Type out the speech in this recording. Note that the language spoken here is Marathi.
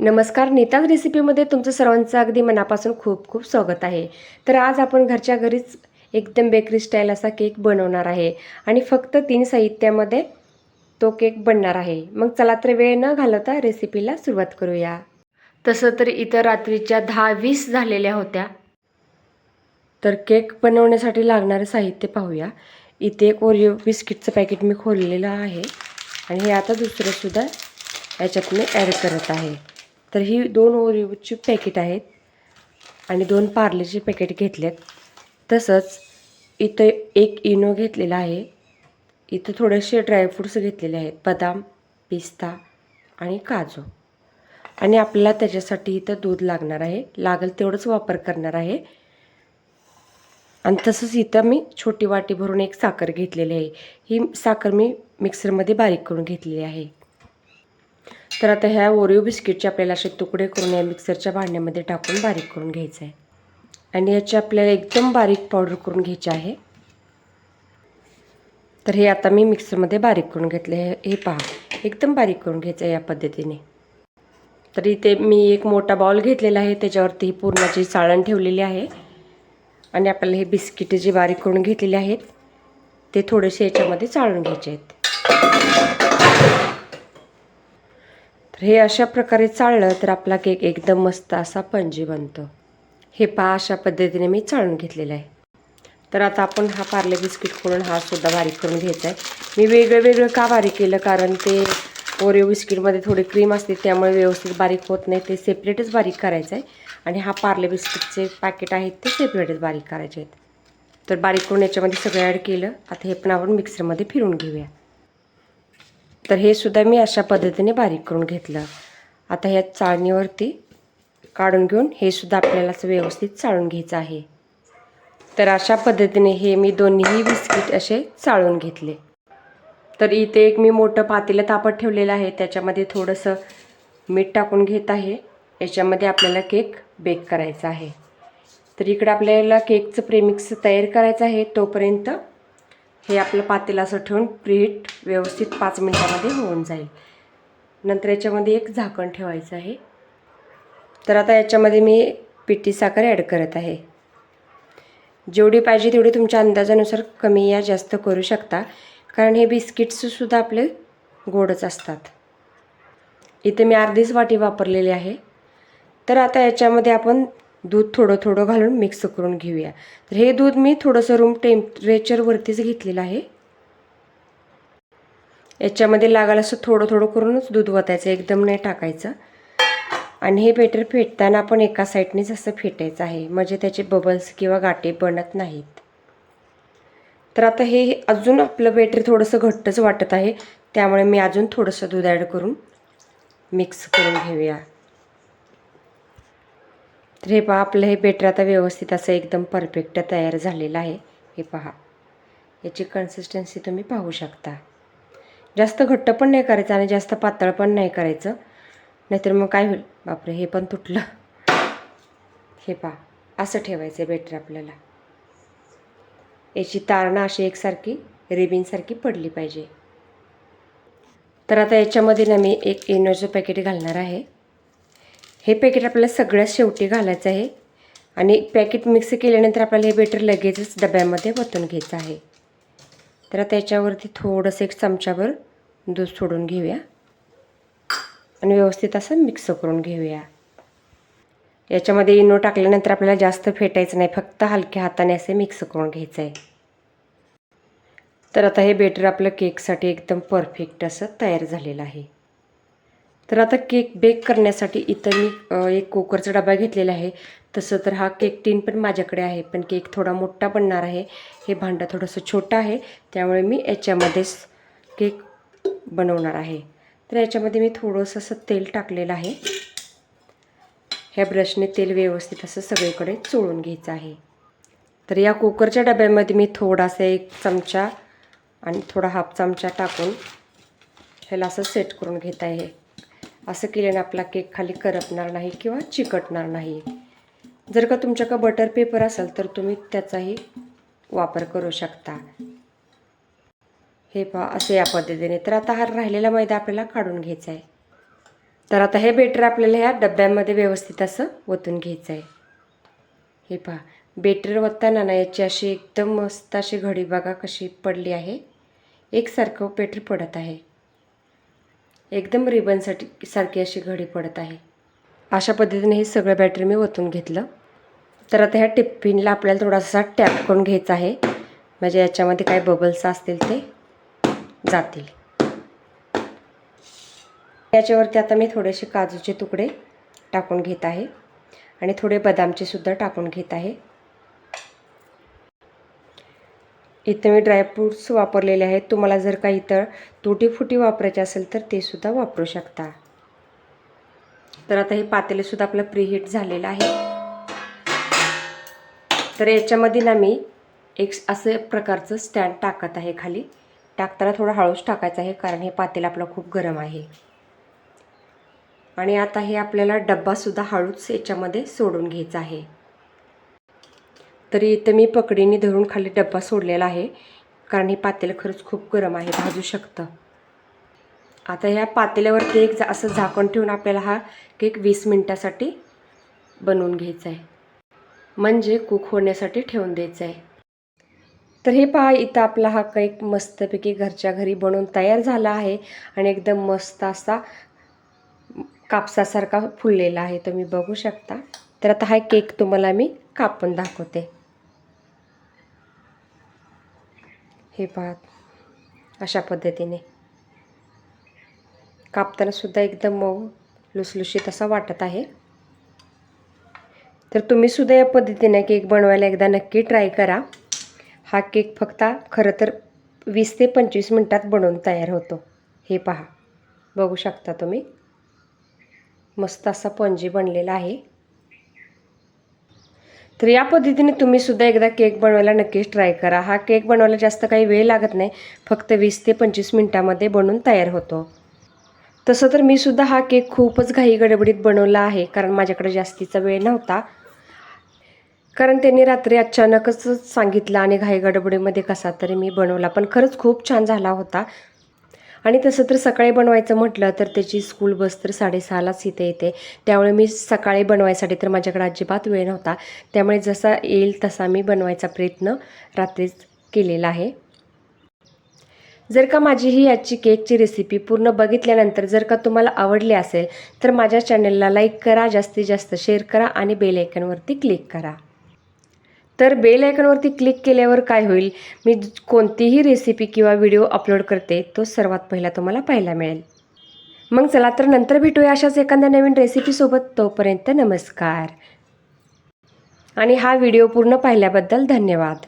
नमस्कार नीताज रेसिपीमध्ये तुमचं सर्वांचं अगदी मनापासून खूप खूप स्वागत आहे. तर आज आपण घरच्या घरीच एकदम बेकरी स्टाईल असा केक बनवणार आहे. आणि फक्त तीन साहित्यामध्ये तो केक बनणार आहे. मग चला तर वेळ न घालवता रेसिपीला सुरुवात करूया. तसं तर इतर रात्रीच्या दहा वीस झालेल्या होत्या. तर केक बनवण्यासाठी लागणारं साहित्य पाहूया. इथे एक ओरिओ बिस्किटचं पॅकेट मी खोललेलं आहे. आणि हे आता दुसरंसुद्धा याच्यात मी ॲड करत आहे. तर ही दोन ओरिओची पॅकेट आहेत आणि दोन पार्लेचे पॅकेट घेतलेत. तसंच इथं एक इनो घेतलेला आहे. इथं थोडेसे ड्रायफ्रूट्स घेतलेले आहेत. बदाम पिस्ता आणि काजू. आणि आपल्याला त्याच्यासाठी इथं दूध लागणार आहे. लागेल तेवढंच वापर करणार आहे. आणि तसंच इथं मी छोटी वाटी भरून एक साखर घेतलेली आहे. ही साखर मी मिक्सरमध्ये बारीक करून घेतलेली आहे. तर आता ह्या ओरिओ बिस्किटचे आपल्याला असे तुकडे करून या मिक्सरच्या भांड्यामध्ये टाकून बारीक करून घ्यायचं आहे आणि याची आपल्याला एकदम बारीक पावडर करून घ्यायची आहे. तर हे आता मी मिक्सरमध्ये बारीक करून घेतले हे पहा एकदम बारीक करून घ्यायचं आहे या पद्धतीने. तर इथे मी एक मोठा बाउल घेतलेला आहे त्याच्यावरती ही पूर्णाची चाळण ठेवलेली आहे. आणि आपल्याला हे बिस्किटे जे बारीक करून घेतलेले आहेत ते थोडेसे याच्यामध्ये चाळून घ्यायचे आहेत. तर हे अशा प्रकारे चाळलं तर आपला केक एकदम मस्त असा पंजी बनतो. हे पहा अशा पद्धतीने मी चाळून घेतलेलं आहे. तर आता आपण हा पार्ले बिस्किट खोलून हा सुद्धा बारीक करून घ्यायचा आहे. मी वेगळं वेगळं का बारीक केलं? कारण ते ओरिओ बिस्किटमध्ये थोडी क्रीम असते त्यामुळे व्यवस्थित बारीक होत नाही. ते सेपरेटच बारीक करायचं आहे. आणि हा पार्ले बिस्किटचे पॅकेट आहेत ते सेपरेटच बारीक करायचे आहेत. तर बारीक करून याच्यामध्ये सगळं ॲड केलं. आता हे पण आपण मिक्सरमध्ये फिरून घेऊया. तर हे सुद्धा मी अशा पद्धतीने बारीक करून घेतलं. आता ह्या चाळणीवरती काढून घेऊन हे सुद्धा आपल्याला असं व्यवस्थित चाळून घ्यायचं आहे. तर अशा पद्धतीने हे मी दोन्हीही बिस्किट असे चाळून घेतले. तर इथे एक मी मोठं पातेलं तापत ठेवलेलं आहे. त्याच्यामध्ये थोडंसं मीठ टाकून घेत आहे. याच्यामध्ये आपल्याला केक बेक करायचा आहे. तर इकडं आपल्याला केकचं प्रेमिक्स तयार करायचं आहे तोपर्यंत हे आपलं पातेलं असं ठेवून प्रीहीट व्यवस्थित पाच मिनटामध्ये होऊन जाईल. नंतर याच्यामध्ये एक झाकण ठेवायचं आहे. तर आता याच्यामध्ये मी पिठी साखर ॲड करत आहे. जेवढी पाहिजे तेवढी तुमच्या अंदाजानुसार कमी या जास्त करू शकता. कारण हे बिस्किट्ससुद्धा आपले गोडच असतात. इथे मी अर्धीच वाटी वापरलेली आहे. तर आता याच्यामध्ये आपण दूध थोडं थोडं घालून मिक्स करून घेऊया. तर हे दूध मी थोडंसं रूम टेम्परेचरवरतीच घेतलेलं आहे. याच्यामध्ये लागायला असं थोडं थोडं करूनच दूध वतायचं एकदम नाही टाकायचं. आणि हे बेटर फेटताना आपण एका साईडनेच असं फेटायचं आहे. म्हणजे त्याचे बबल्स किंवा गाठे बनत नाहीत. तर आता हे अजून आपलं बेटर थोडंसं घट्टच वाटत आहे. त्यामुळे मी अजून थोडंसं दूध ॲड करून मिक्स करून घेऊया. तर हे पहा आपलं हे बेटर आता व्यवस्थित असं एकदम परफेक्ट तयार झालेलं आहे. हे पहा. याची कन्सिस्टन्सी तुम्ही पाहू शकता. जास्त घट्ट पण नाही करायचं आणि जास्त पातळ पण नाही करायचं. नाहीतर मग काय होईल? बापरे हे पण तुटलं. हे पहा असं ठेवायचं आहे बेटर आपल्याला. याची तारणं अशी एकसारखी रिबिनसारखी पडली पाहिजे. तर आता याच्यामध्ये ना मी एक इनोचं पॅकेट घालणार आहे. हे पॅकेट आपल्याला सगळ्यात शेवटी घालायचं आहे. आणि पॅकेट मिक्स केल्यानंतर आपल्याला हे बेटर लगेचच डब्यामध्ये वतून घ्यायचं आहे. तर आता याच्यावरती थोडंसं एक चमचाभर दूध सोडून घेऊया. आणि व्यवस्थित असं मिक्स करून घेऊया. याच्यामध्ये इनो टाकल्यानंतर आपल्याला जास्त फेटायचं नाही. फक्त हलक्या हाताने असे मिक्स करून घ्यायचं आहे. तर आता हे बेटर आपलं केकसाठी एकदम परफेक्ट असं तयार झालेलं आहे. तर आता केक बेक करण्यासाठी इथं मी एक कुकरचा डबा घेतलेला आहे. तसं तर हा केक टीन पण माझ्याकडे आहे पण केक थोडा मोठा बनणार आहे. हे भांडं थोडंसं छोटं आहे त्यामुळे मी याच्यामध्येच केक बनवणार आहे. तर याच्यामध्ये मी थोडंसं असं तेल टाकलेलं आहे. ह्या ब्रशने तेल व्यवस्थित असं सगळीकडे चोळून घ्यायचं आहे. तर या कुकरच्या डब्यामध्ये मी थोडासा एक चमचा आणि थोडा हाफ चमचा टाकून ह्याला असं सेट करून घेत आहे. असं केल्याने आपला केक खाली करपणार नाही किंवा चिकटणार नाही. जर का तुमच्याकडं बटर पेपर असेल तर तुम्ही त्याचाही वापर करू शकता. हे पहा असं या पद्धतीने. तर आता हा राहिलेला मैदा आपल्याला काढून घ्यायचा आहे तर आता हे बेटर आपल्याला ह्या डब्यांमध्ये व्यवस्थित असं ओतून घ्यायचं आहे हे पहा बेटर ओतताना ना याची अशी एकदम मस्त अशी घडी बघा कशी पडली आहे. एकसारखं बेटर पडत आहे. एकदम रिबनसाठी सारखी अशी घडी पडत आहे. अशा पद्धतीने हे सगळं बॅटरी मी ओतून घेतलं. तर आता ह्या टिफिनला आपल्याला थोडासा टॅप करून घ्यायचा आहे. म्हणजे याच्यामध्ये काय बबल्स असतील ते जातील. याच्यावरती आता मी थोडेसे काजूचे तुकडे टाकून घेत आहे. आणि थोडे बदामचे सुद्धा टाकून घेत आहे. इथं मी ड्रायफ्रूट्स वापरलेले आहेत. तुम्हाला जर काही इतर तुटीफुटी वापरायचे असेल तर ते सुद्धा वापरू शकता. तर आता हे पातेलेसुद्धा आपलं प्रीहीट झालेलं आहे. तर याच्यामध्ये ना मी एक असं प्रकारचं स्टँड टाकत आहे खाली. टाकताना थोडं हळूच टाकायचं आहे कारण हे पातेलं आपलं खूप गरम आहे. आणि आता हे आपल्याला डब्बासुद्धा हळूच याच्यामध्ये सोडून घ्यायचा आहे. तरी इथं मी पकडीने धरून खाली डब्बा सोडलेला आहे कारण हे पातेलं खरंच खूप गरम आहे भाजू शकतं. आता ह्या पातेल्यावरती एक जा- असं झाकण ठेवून आपल्याला हा केक वीस मिनटासाठी बनवून घ्यायचा आहे. म्हणजे कुक होण्यासाठी ठेवून द्यायचं आहे. तर हे पहा इथं आपला हा केक मस्तपैकी घरच्या घरी बनवून तयार झाला आहे आणि एकदम मस्त असा कापसासारखा फुललेला आहे तुम्ही बघू शकता. तर आता हा केक तुम्हाला मी कापून दाखवते. हे पहा. अशा पद्धतीने. कापतानासुद्धा एकदम मऊ लुसलुशीत असा वाटत आहे. तर तुम्ही सुद्धा या पद्धतीने केक बनवायला एकदा नक्की ट्राय करा. हा केक फक्त खरं तर वीस ते पंचवीस मिनटात बनवून तयार होतो. हे पहा. बघू शकता तुम्ही. मस्त असा पणजी बनलेला आहे. तर या पद्धतीने तुम्ही सुद्धा एकदा केक बनवायला नक्कीच ट्राय करा. हा केक बनवायला जास्त काही वेळ लागत नाही. फक्त वीस ते पंचवीस मिनटामध्ये बनून तयार होतो. तसं तर मी सुद्धा हा केक खूपच घाई गडबडीत बनवला आहे कारण माझ्याकडे जास्तीचा वेळ नव्हता. कारण त्यांनी रात्री अचानकच सांगितलं आणि घाई गडबडीमध्ये कसा तरी मी बनवला. पण खरंच खूप छान झाला होता. आणि तसं तर सकाळी बनवायचं म्हटलं तर त्याची स्कूल बस तर साडेसहालाच इथे येते. त्यामुळे मी सकाळी बनवायसाठी तर माझ्याकडे अजिबात वेळ नव्हता. त्यामुळे जसा येईल तसा मी बनवायचा प्रयत्न रात्रीच केलेला आहे. जर का माझी ही याची केकची रेसिपी पूर्ण बघितल्यानंतर जर का तुम्हाला आवडली असेल तर माझ्या चॅनलला लाईक करा जास्तीत जास्त शेअर करा आणि बेल आयकनवरती क्लिक करा. तर बेल आयकॉनवरती क्लिक केल्यावर काय होईल? मी कोणतीही रेसिपी किंवा व्हिडिओ अपलोड करते तो सर्वात पहिला तुम्हाला पाहायला मिळेल. मग चला तर नंतर भेटूया अशाच एखाद्या नवीन रेसिपीसोबत तोपर्यंत नमस्कार. आणि हा व्हिडिओ पूर्ण पाहिल्याबद्दल धन्यवाद.